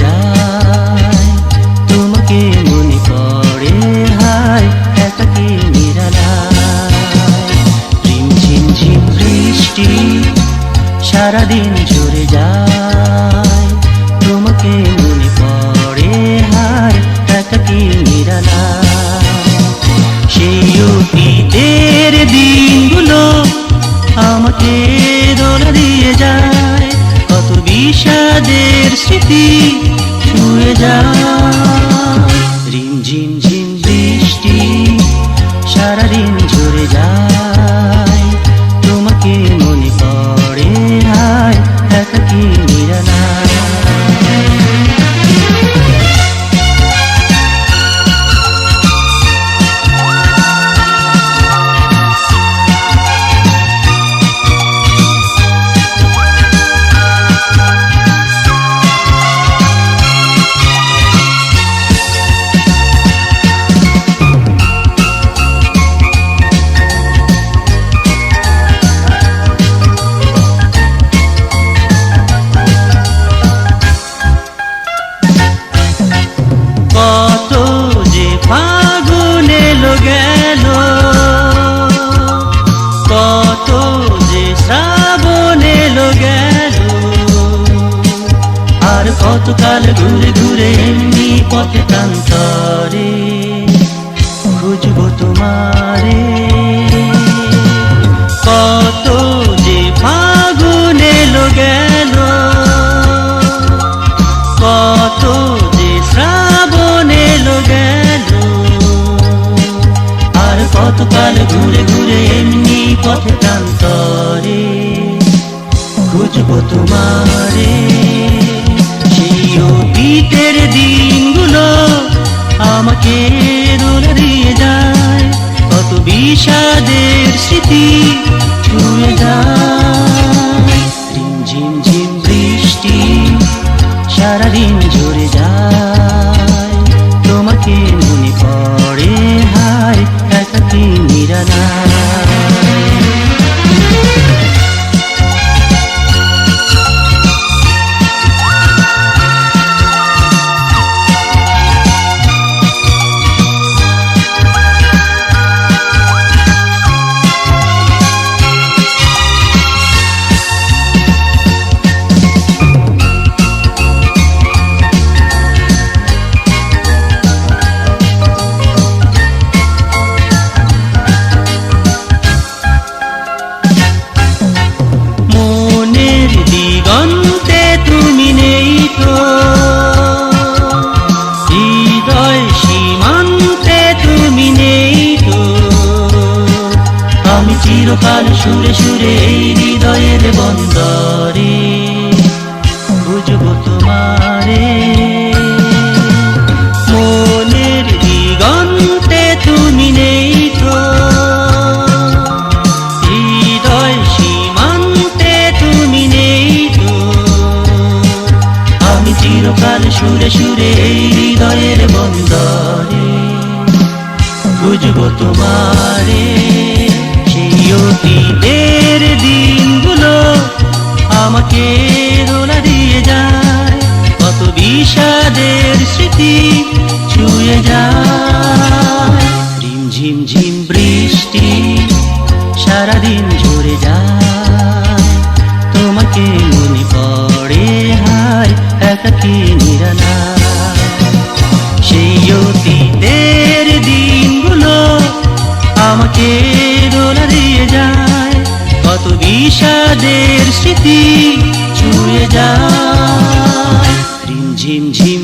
যায়। তোমাকে মনে পড়ে হায় একাকে নিরালায়। ঝিম ঝিম বৃষ্টি সারাদিন জুড়ে যায়। তোমাকে মনে পড়ে হায় কি নিরালায়। সেই অতীতের দিনগুলো আমাকে দোলা দিয়ে যায়। কত বিষাদের স্মৃতি কতকাল ঘুরে ঘুরে এমনি পথে প্রান্তরে খুঁজবো তোমারে। কত যে ফাগুন এলো গেল, কত যে শ্রাবণ এলো গেল, আর কতকাল ঘুরে ঘুরে এমনি পথে প্রান্তরে খুঁজবো তোমারে। অতীতের দিনগুলো আমাকে দোলা দিয়ে যায়। কত বিষাদের স্মৃতি ছুঁয়ে যায়। ঝিমঝিম ঝিম বৃষ্টি সারাদিন চিরকাল সুরে সুরে এই হৃদয়ের বন্দরে বুঝব তোমারে। মনের দিগন্তে তুমি নেই তো, হৃদয় সীমান্তে তুমি নেই তো। আমি চিরকাল সুরে সুরে এই হৃদয়ের বন্দরে বুঝব তোমারে। অতীতের দিনগুলো আমাকে দোলা দিয়ে যায়। কত বিষাদের স্মৃতি ছুঁয়ে যায়। রিম ঝিম ঝিম বৃষ্টি সারাদিন ঝরে যায়। তোমাকে মনে পড়ে হায়, একাকি নিরালা সেই অতীতের বিষাদের স্মৃতি